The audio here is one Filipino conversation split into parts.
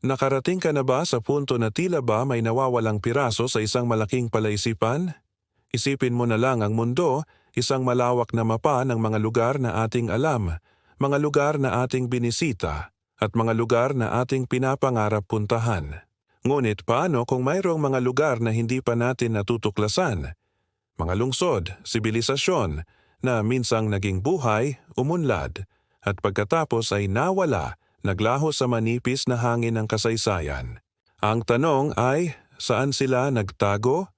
Nakarating ka na ba sa punto na tila ba may nawawalang piraso sa isang malaking palaisipan? Isipin mo na lang ang mundo, isang malawak na mapa ng mga lugar na ating alam, mga lugar na ating binisita, at mga lugar na ating pinapangarap puntahan. Ngunit paano kung mayroong mga lugar na hindi pa natin natutuklasan? Mga lungsod, sibilisasyon, na minsang naging buhay, umunlad, at pagkatapos ay nawala, naglaho sa manipis na hangin ng kasaysayan. Ang tanong ay, saan sila nagtago?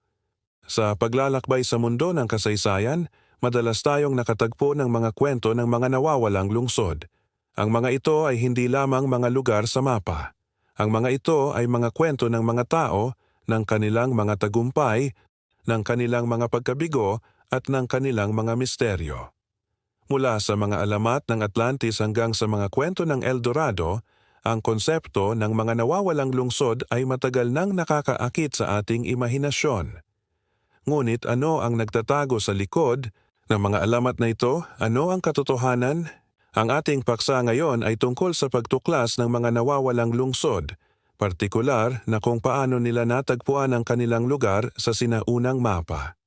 Sa paglalakbay sa mundo ng kasaysayan, madalas tayong nakatagpo ng mga kwento ng mga nawawalang lungsod. Ang mga ito ay hindi lamang mga lugar sa mapa. Ang mga ito ay mga kwento ng mga tao, ng kanilang mga tagumpay, ng kanilang mga pagkabigo at ng kanilang mga misteryo. Mula sa mga alamat ng Atlantis hanggang sa mga kwento ng El Dorado, ang konsepto ng mga nawawalang lungsod ay matagal nang nakakaakit sa ating imahinasyon. Ngunit ano ang nagtatago sa likod ng mga alamat na ito? Ano ang katotohanan? Ang ating paksa ngayon ay tungkol sa pagtuklas ng mga nawawalang lungsod, partikular na kung paano nila natagpuan ang kanilang lugar sa sinaunang mapa.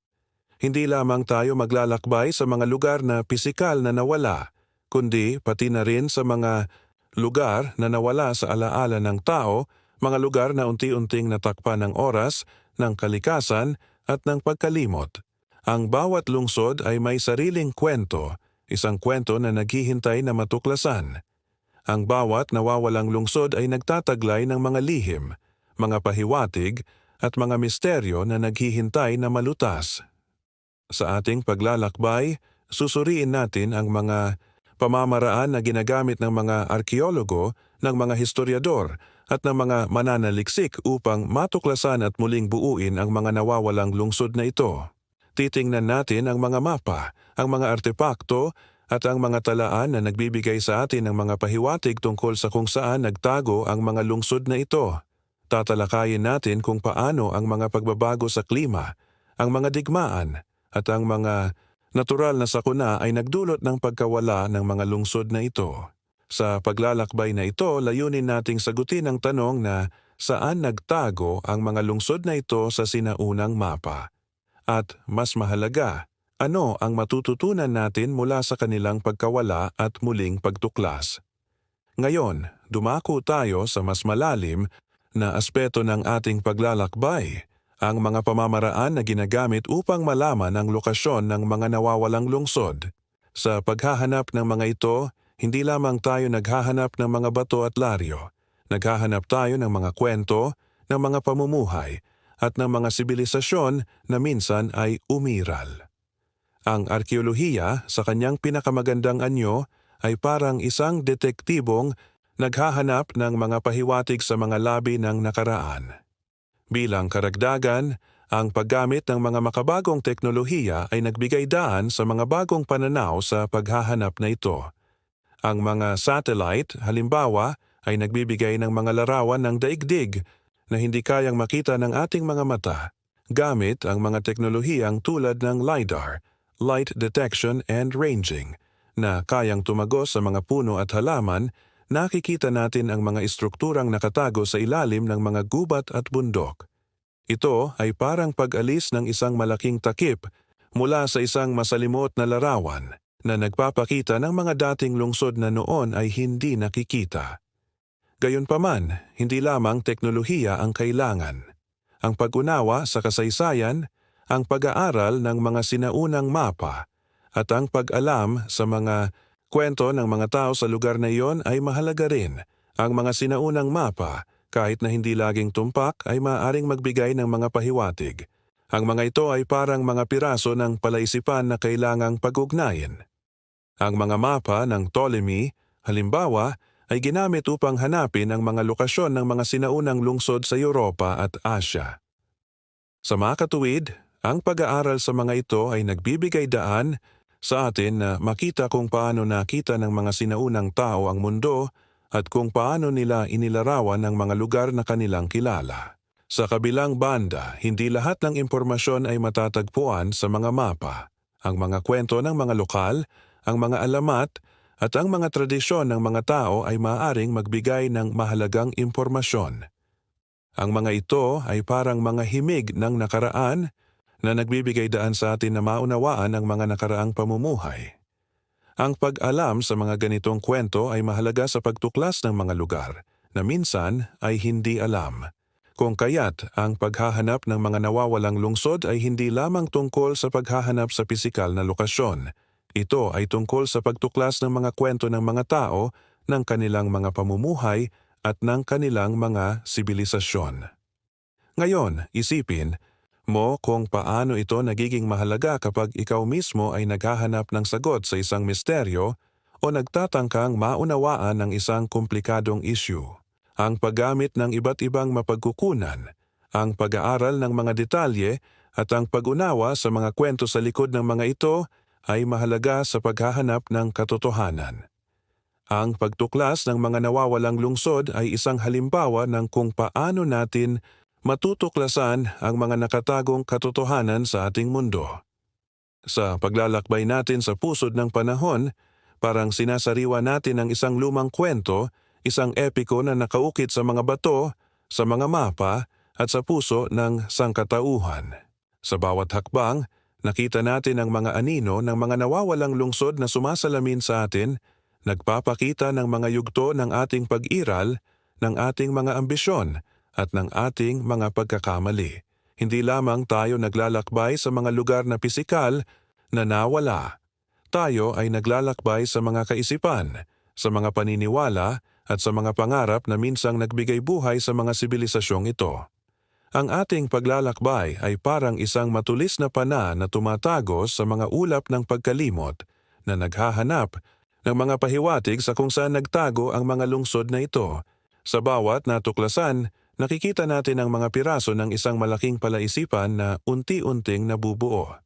Hindi lamang tayo maglalakbay sa mga lugar na pisikal na nawala, kundi pati na rin sa mga lugar na nawala sa alaala ng tao, mga lugar na unti-unting natakpan ng oras, ng kalikasan at ng pagkalimot. Ang bawat lungsod ay may sariling kwento, isang kwento na naghihintay na matuklasan. Ang bawat nawawalang lungsod ay nagtataglay ng mga lihim, mga pahiwatig at mga misteryo na naghihintay na malutas. Sa ating paglalakbay, susuriin natin ang mga pamamaraan na ginagamit ng mga arkeologo, ng mga historiador at ng mga mananaliksik upang matuklasan at muling buuin ang mga nawawalang lungsod na ito. Titingnan natin ang mga mapa, ang mga artepakto at ang mga talaan na nagbibigay sa atin ng mga pahiwatig tungkol sa kung saan nagtago ang mga lungsod na ito. Tatalakayin natin kung paano ang mga pagbabago sa klima, ang mga digmaan, at ang mga natural na sakuna ay nagdulot ng pagkawala ng mga lungsod na ito. Sa paglalakbay na ito, layunin nating sagutin ang tanong na saan nagtago ang mga lungsod na ito sa sinaunang mapa. At mas mahalaga, ano ang matututunan natin mula sa kanilang pagkawala at muling pagtuklas. Ngayon, dumako tayo sa mas malalim na aspeto ng ating paglalakbay, ang mga pamamaraan na ginagamit upang malaman ang lokasyon ng mga nawawalang lungsod. Sa paghahanap ng mga ito, hindi lamang tayo naghahanap ng mga bato at laryo. Naghahanap tayo ng mga kwento, ng mga pamumuhay, at ng mga sibilisasyon na minsan ay umiral. Ang arkeolohiya sa kanyang pinakamagandang anyo ay parang isang detektibong naghahanap ng mga pahiwatig sa mga labi ng nakaraan. Bilang karagdagan, ang paggamit ng mga makabagong teknolohiya ay nagbigay daan sa mga bagong pananaw sa paghahanap na ito. Ang mga satellite, halimbawa, ay nagbibigay ng mga larawan ng daigdig na hindi kayang makita ng ating mga mata gamit ang mga teknolohiyang tulad ng LiDAR, Light Detection and Ranging, na kayang tumagos sa mga puno at halaman, nakikita natin ang mga istrukturang nakatago sa ilalim ng mga gubat at bundok. Ito ay parang pag-alis ng isang malaking takip mula sa isang masalimot na larawan na nagpapakita ng mga dating lungsod na noon ay hindi nakikita. Gayunpaman, hindi lamang teknolohiya ang kailangan. Ang pag-unawa sa kasaysayan, ang pag-aaral ng mga sinaunang mapa, at ang pag-alam sa mga kwento ng mga tao sa lugar na iyon ay mahalaga rin. Ang mga sinaunang mapa, kahit na hindi laging tumpak, ay maaaring magbigay ng mga pahiwatig. Ang mga ito ay parang mga piraso ng palaisipan na kailangang pag-ugnayin. Ang mga mapa ng Ptolemy, halimbawa, ay ginamit upang hanapin ang mga lokasyon ng mga sinaunang lungsod sa Europa at Asya. Sa mga katuwid, ang pag-aaral sa mga ito ay nagbibigay daan sa atin na makita kung paano nakita ng mga sinaunang tao ang mundo at kung paano nila inilarawan ang mga lugar na kanilang kilala. Sa kabilang banda, hindi lahat ng impormasyon ay matatagpuan sa mga mapa. Ang mga kwento ng mga lokal, ang mga alamat, at ang mga tradisyon ng mga tao ay maaaring magbigay ng mahalagang impormasyon. Ang mga ito ay parang mga himig ng nakaraan na nagbibigay daan sa atin na maunawaan ang mga nakaraang pamumuhay. Ang pag-alam sa mga ganitong kwento ay mahalaga sa pagtuklas ng mga lugar na minsan ay hindi alam. Kung kaya't ang paghahanap ng mga nawawalang lungsod ay hindi lamang tungkol sa paghahanap sa pisikal na lokasyon. Ito ay tungkol sa pagtuklas ng mga kwento ng mga tao, ng kanilang mga pamumuhay at ng kanilang mga sibilisasyon. Ngayon, isipin mo kung paano ito nagiging mahalaga kapag ikaw mismo ay naghahanap ng sagot sa isang misteryo o nagtatangkang maunawaan ng isang komplikadong issue. Ang paggamit ng iba't ibang mapagkukunan, ang pag-aaral ng mga detalye at ang pag-unawa sa mga kwento sa likod ng mga ito ay mahalaga sa paghahanap ng katotohanan. Ang pagtuklas ng mga nawawalang lungsod ay isang halimbawa ng kung paano natin matutuklasan ang mga nakatagong katotohanan sa ating mundo. Sa paglalakbay natin sa pusod ng panahon, parang sinasariwa natin ang isang lumang kwento, isang epiko na nakaukit sa mga bato, sa mga mapa, at sa puso ng sangkatauhan. Sa bawat hakbang, nakita natin ang mga anino ng mga nawawalang lungsod na sumasalamin sa atin, nagpapakita ng mga yugto ng ating pag-iral, ng ating mga ambisyon, at ng ating mga pagkakamali. Hindi lamang tayo naglalakbay sa mga lugar na pisikal na nawala. Tayo ay naglalakbay sa mga kaisipan, sa mga paniniwala at sa mga pangarap na minsang nagbigay buhay sa mga sibilisasyong ito. Ang ating paglalakbay ay parang isang matulis na pana na tumatagos sa mga ulap ng pagkalimot na naghahanap ng mga pahiwatig sa kung saan nagtago ang mga lungsod na ito. Sa bawat natuklasan, nakikita natin ang mga piraso ng isang malaking palaisipan na unti-unting nabubuo.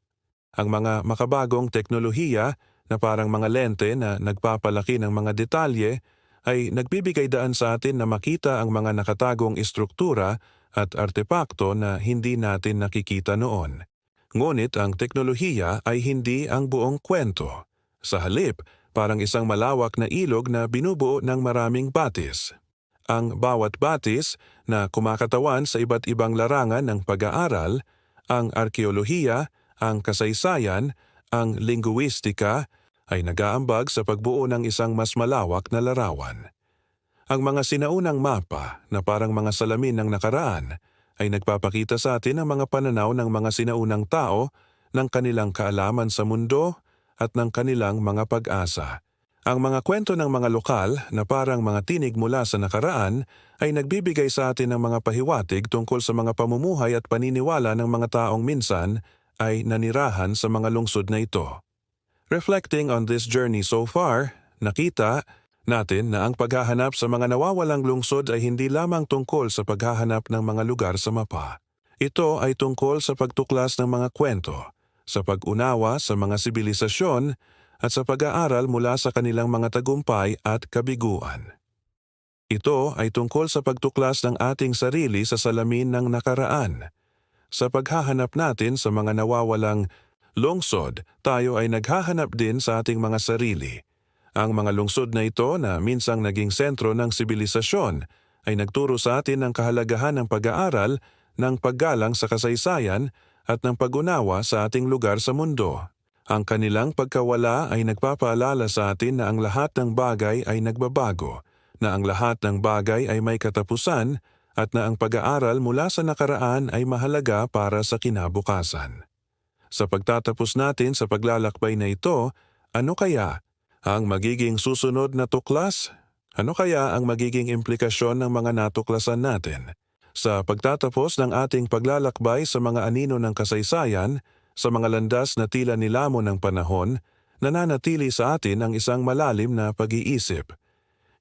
Ang mga makabagong teknolohiya na parang mga lente na nagpapalaki ng mga detalye ay nagbibigay daan sa atin na makita ang mga nakatagong istruktura at artepakto na hindi natin nakikita noon. Ngunit ang teknolohiya ay hindi ang buong kwento. Sa halip, parang isang malawak na ilog na binubuo ng maraming batis. Ang bawat batis na kumakatawan sa iba't ibang larangan ng pag-aaral, ang arkeolohiya, ang kasaysayan, ang linguistika, ay nagaambag sa pagbuo ng isang mas malawak na larawan. Ang mga sinaunang mapa na parang mga salamin ng nakaraan ay nagpapakita sa atin ang mga pananaw ng mga sinaunang tao ng kanilang kaalaman sa mundo at ng kanilang mga pag-asa. Ang mga kwento ng mga lokal na parang mga tinig mula sa nakaraan ay nagbibigay sa atin ng mga pahiwatig tungkol sa mga pamumuhay at paniniwala ng mga taong minsan ay nanirahan sa mga lungsod na ito. Reflecting on this journey so far, nakita natin na ang paghahanap sa mga nawawalang lungsod ay hindi lamang tungkol sa paghahanap ng mga lugar sa mapa. Ito ay tungkol sa pagtuklas ng mga kwento, sa pag-unawa sa mga sibilisasyon at sa pag-aaral mula sa kanilang mga tagumpay at kabiguan. Ito ay tungkol sa pagtuklas ng ating sarili sa salamin ng nakaraan. Sa paghahanap natin sa mga nawawalang lungsod, tayo ay naghahanap din sa ating mga sarili – ang mga lungsod na ito na minsang naging sentro ng sibilisasyon ay nagturo sa atin ng kahalagahan ng pag-aaral, ng paggalang sa kasaysayan at ng pag-unawa sa ating lugar sa mundo. Ang kanilang pagkawala ay nagpapaalala sa atin na ang lahat ng bagay ay nagbabago, na ang lahat ng bagay ay may katapusan at na ang pag-aaral mula sa nakaraan ay mahalaga para sa kinabukasan. Sa pagtatapos natin sa paglalakbay na ito, ano kaya ang magiging susunod na tuklas? Ano kaya ang magiging implikasyon ng mga natuklasan natin? Sa pagtatapos ng ating paglalakbay sa mga anino ng kasaysayan, sa mga landas na tila nilamon ng panahon, nananatili sa atin ang isang malalim na pag-iisip.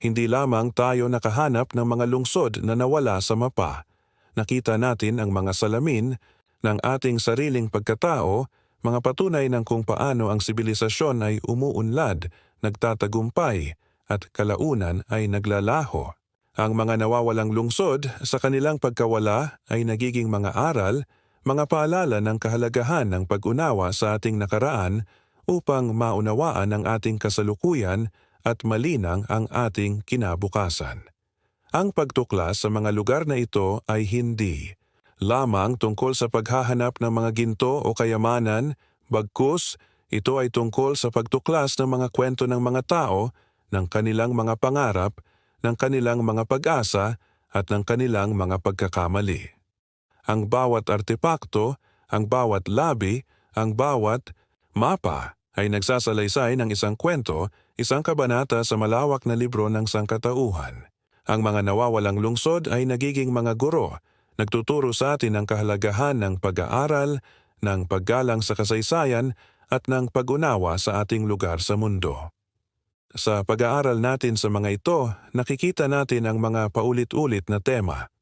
Hindi lamang tayo nakahanap ng mga lungsod na nawala sa mapa. Nakita natin ang mga salamin ng ating sariling pagkatao, mga patunay ng kung paano ang sibilisasyon ay umuunlad nagtatagumpay at kalaunan ay naglalaho. Ang mga nawawalang lungsod sa kanilang pagkawala ay nagiging mga aral, mga paalala ng kahalagahan ng pag-unawa sa ating nakaraan upang maunawaan ang ating kasalukuyan at malinang ang ating kinabukasan. Ang pagtuklas sa mga lugar na ito ay hindi lamang tungkol sa paghahanap ng mga ginto o kayamanan, bagkus ito ay tungkol sa pagtuklas ng mga kwento ng mga tao, ng kanilang mga pangarap, ng kanilang mga pag-asa at ng kanilang mga pagkakamali. Ang bawat artepakto, ang bawat labi, ang bawat mapa ay nagsasalaysay ng isang kwento, isang kabanata sa malawak na libro ng sangkatauhan. Ang mga nawawalang lungsod ay nagiging mga guro, nagtuturo sa atin ng kahalagahan ng pag-aaral, ng paggalang sa kasaysayan at ng pag-unawa sa ating lugar sa mundo. Sa pag-aaral natin sa mga ito, nakikita natin ang mga paulit-ulit na tema.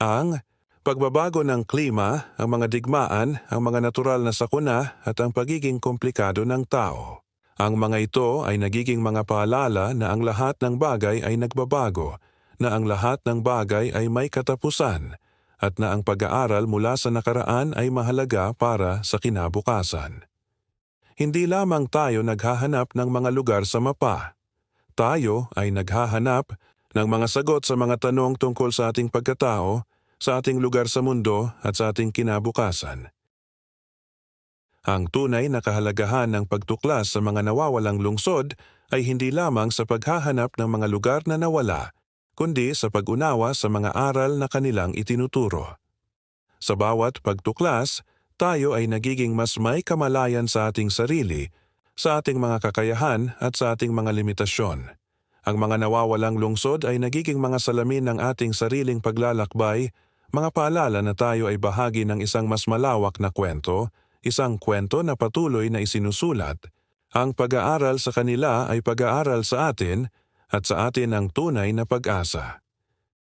Ang pagbabago ng klima, ang mga digmaan, ang mga natural na sakuna at ang pagiging komplikado ng tao. Ang mga ito ay nagiging mga paalala na ang lahat ng bagay ay nagbabago, na ang lahat ng bagay ay may katapusan, at na ang pag-aaral mula sa nakaraan ay mahalaga para sa kinabukasan. Hindi lamang tayo naghahanap ng mga lugar sa mapa. Tayo ay naghahanap ng mga sagot sa mga tanong tungkol sa ating pagkatao, sa ating lugar sa mundo at sa ating kinabukasan. Ang tunay na kahalagahan ng pagtuklas sa mga nawawalang lungsod ay hindi lamang sa paghahanap ng mga lugar na nawala, kundi sa pag-unawa sa mga aral na kanilang itinuturo. Sa bawat pagtuklas, tayo ay nagiging mas may kamalayan sa ating sarili, sa ating mga kakayahan at sa ating mga limitasyon. Ang mga nawawalang lungsod ay nagiging mga salamin ng ating sariling paglalakbay, mga paalala na tayo ay bahagi ng isang mas malawak na kwento, isang kwento na patuloy na isinusulat. Ang pag-aaral sa kanila ay pag-aaral sa atin at sa atin ang tunay na pag-asa.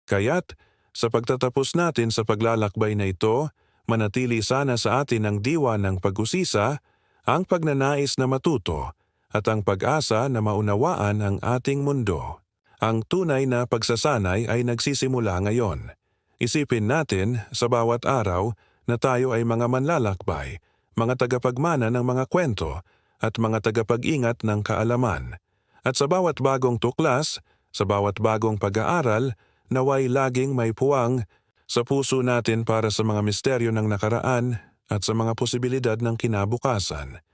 Kaya't, sa pagtatapos natin sa paglalakbay na ito, manatili sana sa atin ang diwa ng pag-usisa, ang pagnanais na matuto, at ang pag-asa na maunawaan ang ating mundo. Ang tunay na pagsasanay ay nagsisimula ngayon. Isipin natin sa bawat araw na tayo ay mga manlalakbay, mga tagapagmana ng mga kwento, at mga tagapag-ingat ng kaalaman. At sa bawat bagong tuklas, sa bawat bagong pag-aaral, naway laging may puwang sa puso natin para sa mga misteryo ng nakaraan at sa mga posibilidad ng kinabukasan.